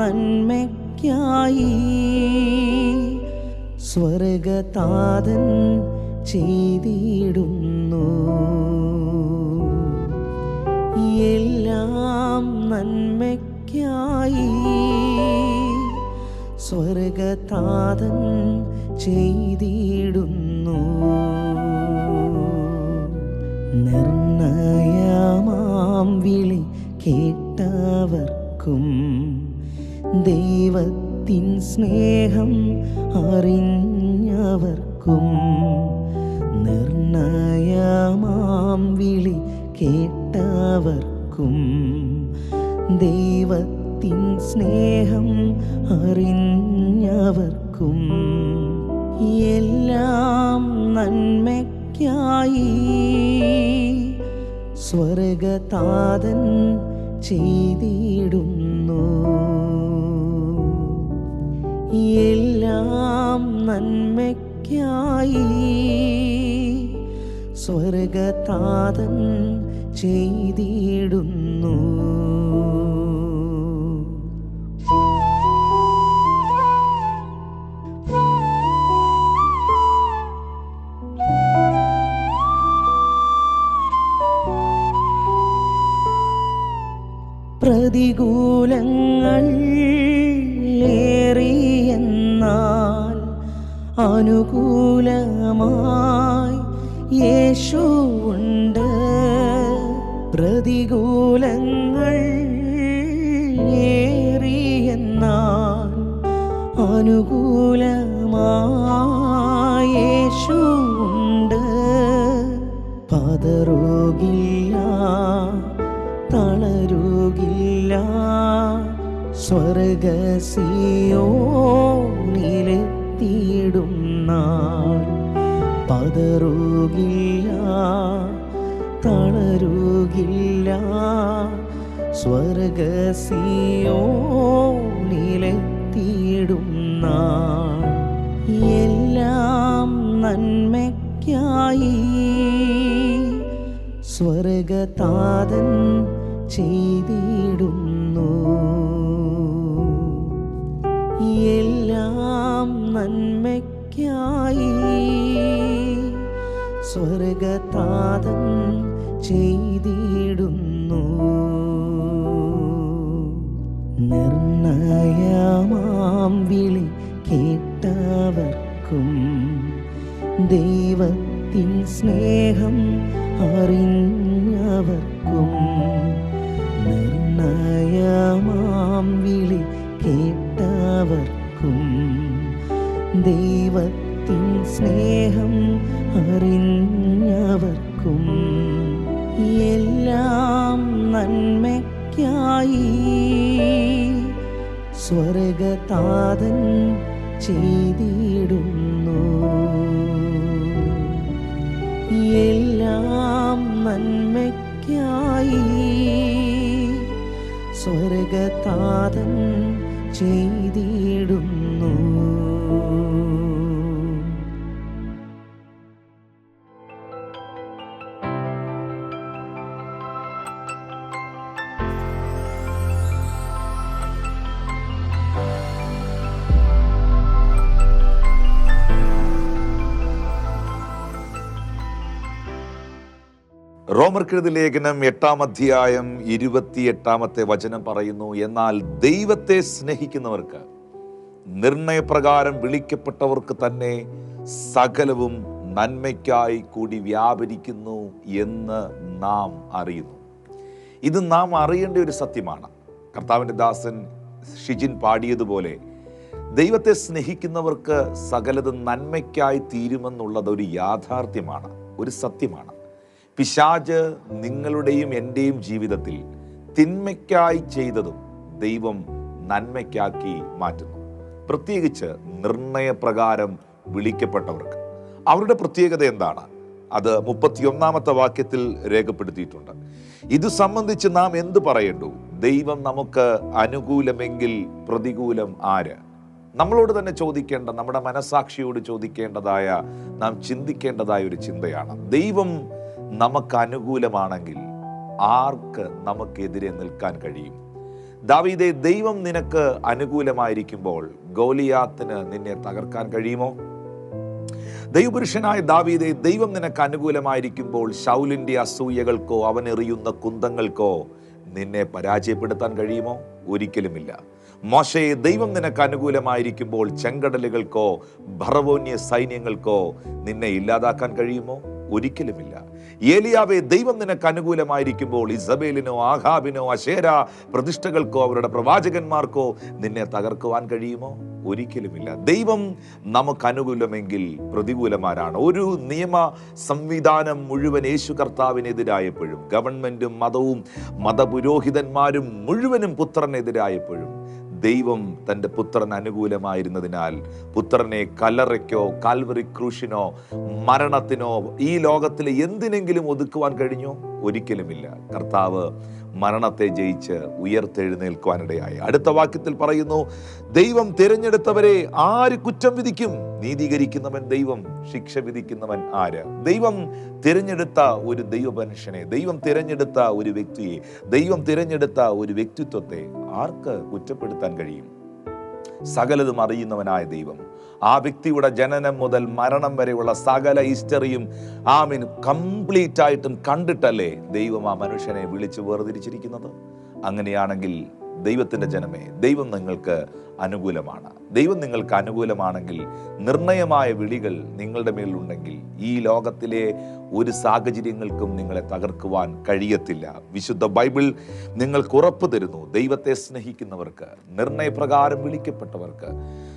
നന്മയ്ക്കായി. സ്വർഗതാതൻ ചെയ്തിടുന്നു. എല്ലാം നന്മയ്ക്കായി. സ്വർഗതാതൻ ചെയ്തിടുന്നു. നിർണയമാം വിളി കേട്ടവർക്കും. ദൈവത്തിൻ സ്നേഹം അറിഞ്ഞവർക്കും നിർണയമാം വിളി കേട്ടവർക്കും ദൈവത്തിൻ സ്നേഹം അറിഞ്ഞവർക്കും എല്ലാം നന്മയ്ക്കായി സ്വർഗതാതൻ ചെയ്തിടുന്നു. എല്ലാം നന്മയ്ക്കായി സ്വർഗതാതൻ ചെയ്തിടുന്നു. അനുകൂലമായി യേശു ഉണ്ട്. പ്രതികൂലങ്ങൾ ഏറിയെന്നാൽ അനുകൂലമായി യേശു യേശുവുണ്ട് പതറുകില്ല തളരുകില്ല സ്വർഗസിയോനിലെത്തിയിടും നാൾ. പതറുകില്ല തളരുകില്ല. സ്വർഗസിയോനിലെത്തിയിടും നാൾ. എല്ലാം നന്മയ്ക്കായി സ്വർഗതാതൻ ചെയ്തിടുന്നു. എല്ലാം നന്മയ്ക്കായി. സ്വർഗതാതം ചെയ്തിടുന്നു. നിർണയമാം വിളി കേട്ടവർക്കും ദൈവത്തിൻ സ്നേഹം അറിഞ്ഞവർക്കും നിർണയമാം വിളി കേട്ടവർക്കും ദൈവത്തിൻ സ്നേഹം അറിഞ്ഞവർക്കും എല്ലാം നന്മയ്ക്കായി സ്വർഗതാതൻ ചെയ്തിടുന്നു. എല്ലാം നന്മയ്ക്കായി സ്വർഗതാതൻ ചെയ്തിടുന്നു. റോമർക്കെഴുതി ലേഖനം എട്ടാം അധ്യായം ഇരുപത്തിയെട്ടാമത്തെ വചനം പറയുന്നു എന്നാൽ ദൈവത്തെ സ്നേഹിക്കുന്നവർക്ക് നിർണയപ്രകാരം വിളിക്കപ്പെട്ടവർക്ക് തന്നെ സകലവും നന്മയ്ക്കായി കൂടി വ്യാപരിക്കുന്നു എന്ന് നാം അറിയുന്നു. ഇത് നാം അറിയേണ്ട ഒരു സത്യമാണ്. കർത്താവിന്റെ ദാസൻ ഷിജിൻ പാടിയതുപോലെ ദൈവത്തെ സ്നേഹിക്കുന്നവർക്ക് സകലത് നന്മയ്ക്കായി തീരുമെന്നുള്ളത് ഒരു യാഥാർത്ഥ്യമാണ് ഒരു സത്യമാണ്. പിശാജ് നിങ്ങളുടെയും എന്റെയും ജീവിതത്തിൽ തിന്മയ്ക്കായി ചെയ്തതും ദൈവം നന്മയ്ക്കാക്കി മാറ്റുന്നു. പ്രത്യേകിച്ച് നിർണയപ്രകാരം വിളിക്കപ്പെട്ടവർക്ക്. അവരുടെ പ്രത്യേകത എന്താണ്? അത് മുപ്പത്തിയൊന്നാമത്തെ വാക്യത്തിൽ രേഖപ്പെടുത്തിയിട്ടുണ്ട്. ഇത് സംബന്ധിച്ച് നാം എന്ത് പറയണ്ടു? ദൈവം നമുക്ക് അനുകൂലമെങ്കിൽ പ്രതികൂലം ആര്? നമ്മളോട് തന്നെ ചോദിക്കേണ്ട നമ്മുടെ മനസാക്ഷിയോട് ചോദിക്കേണ്ടതായ നാം ചിന്തിക്കേണ്ടതായ ഒരു ചിന്തയാണ്. ദൈവം നമുക്ക് അനുകൂലമാണെങ്കിൽ ആർക്ക് നമുക്കെതിരെ നിൽക്കാൻ കഴിയും? ദാവീദെ ദൈവം നിനക്ക് അനുകൂലമായിരിക്കുമ്പോൾ ഗോലിയാത്തിന് നിന്നെ തകർക്കാൻ കഴിയുമോ? ദൈവപുരുഷനായ ദാവീദെ ദൈവം നിനക്ക് അനുകൂലമായിരിക്കുമ്പോൾ ശൗലിന്റെ അസൂയകൾക്കോ അവൻ എറിയുന്ന കുന്തങ്ങൾക്കോ നിന്നെ പരാജയപ്പെടുത്താൻ കഴിയുമോ? ഒരിക്കലുമില്ല. മോശയെ ദൈവം നിനക്ക് അനുകൂലമായിരിക്കുമ്പോൾ ചെങ്കടലുകൾക്കോ ഭറവോന്യ സൈന്യങ്ങൾക്കോ നിന്നെ ഇല്ലാതാക്കാൻ കഴിയുമോ? ഒരിക്കലുമില്ല. ഏലിയാവെ ദൈവം നിനക്ക് അനുകൂലമായിരിക്കുമ്പോൾ ഇസബേലിനോ ആഹാബിനോ അശേര പ്രതിഷ്ഠകൾക്കോ അവരുടെ പ്രവാചകന്മാർക്കോ നിന്നെ തകർക്കുവാൻ കഴിയുമോ? ഒരിക്കലുമില്ല. ദൈവം നമുക്ക് അനുകൂലമെങ്കിൽ പ്രതികൂലമാരാണ്. ഒരു നിയമ സംവിധാനം മുഴുവൻ യേശു കർത്താവിനെതിരായപ്പോഴും ഗവൺമെന്റും മതവും മതപുരോഹിതന്മാരും മുഴുവനും പുത്രനെതിരായപ്പോഴും ദൈവം തന്റെ പുത്രൻ അനുകൂലമായിരുന്നതിനാൽ പുത്രനെ കല്ലറയ്ക്കോ കാൽവറി ക്രൂശിനോ മരണത്തിനോ ഈ ലോകത്തിലെ എന്തിനെങ്കിലും ഒതുക്കുവാൻ കഴിഞ്ഞോ? ഒരിക്കലുമില്ല. കർത്താവ് മരണത്തെ ജയിച്ച് ഉയർത്തെഴുന്നേൽക്കുവാനിടയായി. അടുത്ത വാക്യത്തിൽ പറയുന്നു ദൈവം തിരഞ്ഞെടുത്തവരെ ആര് കുറ്റം വിധിക്കും? നീതീകരിക്കുന്നവൻ ദൈവം ശിക്ഷ വിധിക്കുന്നവൻ ആര്? ദൈവം തിരഞ്ഞെടുത്ത ഒരു ദൈവ മനുഷ്യനെ ദൈവം തിരഞ്ഞെടുത്ത ഒരു വ്യക്തിയെ ദൈവം തിരഞ്ഞെടുത്ത ഒരു വ്യക്തിത്വത്തെ ആർക്ക് കുറ്റപ്പെടുത്താൻ കഴിയും? സകലതും അറിയുന്നവനായ ദൈവം. ആ വ്യക്തിയുടെ ജനനം മുതൽ മരണം വരെയുള്ള സകല ഹിസ്റ്ററിയും ആമീൻ കംപ്ലീറ്റ് ആയിട്ടും കണ്ടിട്ടല്ലേ ദൈവം ആ മനുഷ്യനെ വിളിച്ച് വേർതിരിച്ചിരിക്കുന്നത്? അങ്ങനെയാണെങ്കിൽ ദൈവത്തിന്റെ ജനമേ ദൈവം നിങ്ങൾക്ക് അനുകൂലമാണ്. ദൈവം നിങ്ങൾക്ക് അനുകൂലമാണെങ്കിൽ നിർണയമായ വിളികൾ നിങ്ങളുടെ മേലുണ്ടെങ്കിൽ ഈ ലോകത്തിലെ ഒരു സാഹചര്യങ്ങൾക്കും നിങ്ങളെ തകർക്കുവാൻ കഴിയത്തില്ല. വിശുദ്ധ ബൈബിൾ നിങ്ങൾക്ക് ഉറപ്പ് തരുന്നു. ദൈവത്തെ സ്നേഹിക്കുന്നവർക്ക് നിർണയപ്രകാരം വിളിക്കപ്പെട്ടവർക്ക്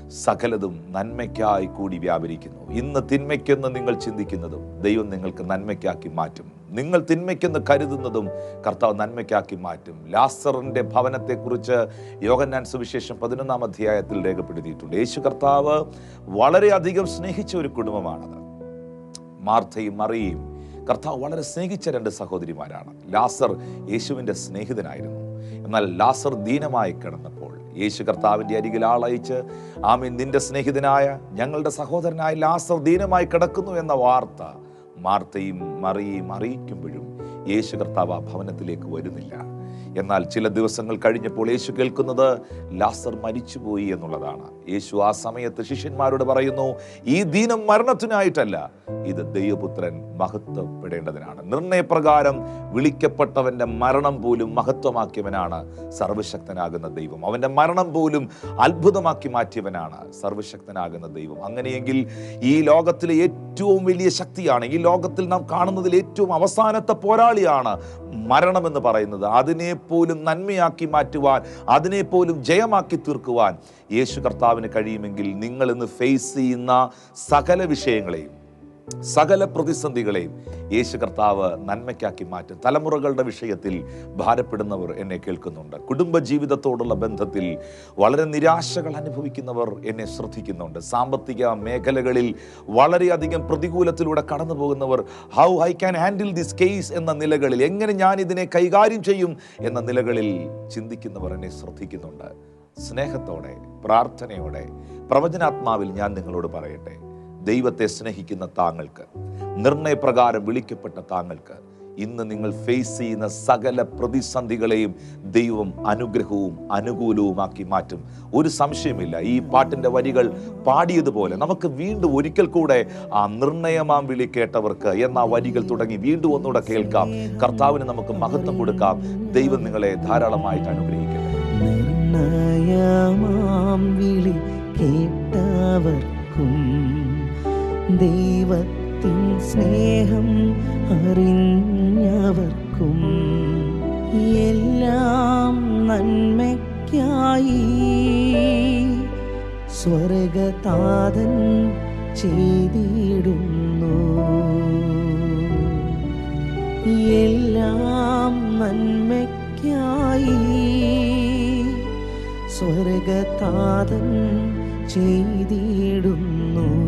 സകലതും നന്മയ്ക്കായി കൂടി വ്യാപരിക്കുന്നു. ഇന്ന് തിന്മയ്ക്കെന്ന് നിങ്ങൾ ചിന്തിക്കുന്നതും ദൈവം നിങ്ങൾക്ക് നന്മയ്ക്കാക്കി മാറ്റും. നിങ്ങൾ തിന്മയ്ക്കെന്ന് കരുതുന്നതും കർത്താവ് നന്മയ്ക്കാക്കി മാറ്റും. ലാസറിന്റെ ഭവനത്തെക്കുറിച്ച് യോഗന്നാൻ സുവിശേഷം പതിനൊന്നാം അധ്യായത്തിൽ രേഖപ്പെടുത്തിയിട്ടുണ്ട്. യേശു കർത്താവ് വളരെയധികം സ്നേഹിച്ച ഒരു കുടുംബമാണത്. മാർത്തയും മറിയയും കർത്താവ് വളരെ സ്നേഹിച്ച രണ്ട് സഹോദരിമാരാണ്. ലാസർ യേശുവിന്റെ സ്നേഹിതനായിരുന്നു. എന്നാൽ ലാസർ ദീനമായി കിടന്നപ്പോൾ യേശു കർത്താവിന്റെ അരികിൽ ആളയച്ച് ആമീൻ നിന്റെ സ്നേഹിതനായ ഞങ്ങളുടെ സഹോദരനായ ലാസർ ദീനമായി കിടക്കുന്നു എന്ന വാർത്ത മാർത്തയും മറിയയും അറിയിക്കുമ്പോഴും യേശു കർത്താവ് ആ ഭവനത്തിലേക്ക് വരുന്നില്ല. എന്നാൽ ചില ദിവസങ്ങൾ കഴിഞ്ഞപ്പോൾ യേശു കേൾക്കുന്നത് ലാസർ മരിച്ചുപോയി എന്നുള്ളതാണ്. യേശു ആ സമയത്ത് ശിഷ്യന്മാരോട് പറയുന്നു ഈ ദീനം മരണത്തിനായിട്ടല്ല ഇത് ദൈവപുത്രൻ മഹത്വപ്പെടേണ്ടതിനാണ്. നിർണയപ്രകാരം വിളിക്കപ്പെട്ടവന്റെ മരണം പോലും മഹത്വമാക്കിയവനാണ് സർവശക്തനാകുന്ന ദൈവം. അവന്റെ മരണം പോലും അത്ഭുതമാക്കി മാറ്റിയവനാണ് സർവശക്തനാകുന്ന ദൈവം. അങ്ങനെയെങ്കിൽ ഈ ലോകത്തിലെ ഏറ്റവും വലിയ ശക്തിയാണ് ഈ ലോകത്തിൽ നാം കാണുന്നതിൽ ഏറ്റവും അവസാനത്തെ പോരാളിയാണ് മരണമെന്ന് പറയുന്നത്. അതിനെ പോലും നന്മയാക്കി മാറ്റുവാൻ അതിനെ പോലും ജയമാക്കി തീർക്കുവാൻ യേശു കർത്താവിന് കഴിയുമെങ്കിൽ നിങ്ങൾ ഇന്ന് ഫേസ് ചെയ്യുന്ന സകല വിഷയങ്ങളെയും സകല പ്രതിസന്ധികളെയും യേശു കർത്താവ് നന്മയ്ക്കാക്കി മാറ്റും. തലമുറകളുടെ വിഷയത്തിൽ ഭാരപ്പെടുന്നവർ എന്നെ കേൾക്കുന്നുണ്ട്. കുടുംബ ജീവിതത്തോടുള്ള ബന്ധത്തിൽ വളരെ നിരാശകൾ അനുഭവിക്കുന്നവർ എന്നെ ശ്രദ്ധിക്കുന്നുണ്ട്. സാമ്പത്തിക മേഖലകളിൽ വളരെയധികം പ്രതികൂലത്തിലൂടെ കടന്നു പോകുന്നവർ how I can handle this case എന്ന നിലകളിൽ എങ്ങനെ ഞാൻ ഇതിനെ കൈകാര്യം ചെയ്യും എന്ന നിലകളിൽ ചിന്തിക്കുന്നവർ എന്നെ ശ്രദ്ധിക്കുന്നുണ്ട്. സ്നേഹത്തോടെ പ്രാർത്ഥനയോടെ പ്രവചനാത്മാവിൽ ഞാൻ നിങ്ങളോട് പറയട്ടെ. ദൈവത്തെ സ്നേഹിക്കുന്ന താങ്കൾക്ക് നിർണയപ്രകാരം വിളിക്കപ്പെട്ട താങ്കൾക്ക് ഇന്ന് നിങ്ങൾ ഫേസ് ചെയ്യുന്ന സകല പ്രതിസന്ധികളെയും ദൈവം അനുഗ്രഹവും അനുകൂലവുമാക്കി മാറ്റും. ഒരു സംശയമില്ല ഈ പാട്ടിന്റെ വരികൾ പാടിയതുപോലെ നമുക്ക് വീണ്ടും ഒരിക്കൽ കൂടെ ആ നിർണയമാം വിളി കേട്ടവർക്ക് എന്ന വരികൾ തുടങ്ങി വീണ്ടും ഒന്നുകൂടെ കേൾക്കാം. കർത്താവിന് നമുക്ക് മഹത്വം കൊടുക്കാം. ദൈവം നിങ്ങളെ ധാരാളമായിട്ട് കേട്ടവർക്കും ദൈവത്തിൻ സ്നേഹം അറിഞ്ഞവർക്കും എല്ലാം നന്മയ്ക്കായി. സ്വർഗതാതൻ ചെയ്തിടുന്നു. എല്ലാം നന്മയ്ക്കായി. സ്വർഗതാതൻ ചെയ്തിടുന്നു.